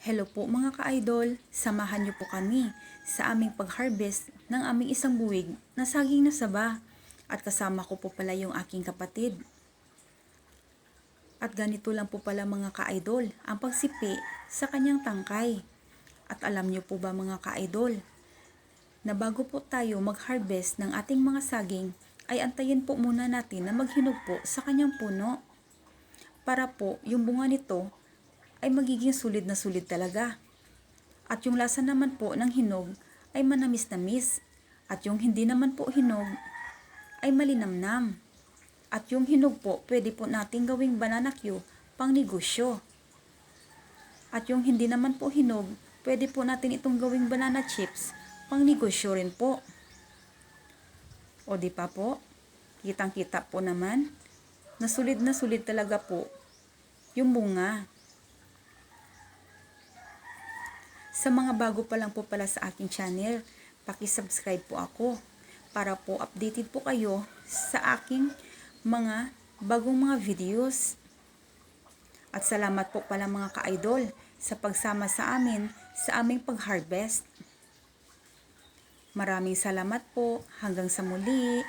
Hello po mga ka-idol, samahan niyo po kami sa aming pag-harvest ng aming isang buwig na saging na saba at kasama ko po pala yung aking kapatid. At ganito lang po pala mga ka-idol ang pagsipi sa kanyang tangkay. At alam niyo po ba mga ka-idol, na bago po tayo mag-harvest ng ating mga saging ay antayin po muna natin na maghinog po sa kanyang puno para po yung bunga nito ay magiging sulit na sulit talaga. At yung lasa naman po ng hinog ay manamis-namis. At yung hindi naman po hinog ay malinamnam. At yung hinog po, pwede po nating gawing banana cue pang negosyo. At yung hindi naman po hinog, pwede po natin itong gawing banana chips pang negosyo rin po. O di pa po, kitang-kita po naman na sulit na sulit talaga po yung bunga. Sa mga bago pa lang po pala sa aking channel, paki-subscribe po ako para po updated po kayo sa aking mga bagong mga videos. At salamat po pala mga ka-idol sa pagsama sa amin sa aming pag-harvest. Maraming salamat po. Hanggang sa muli.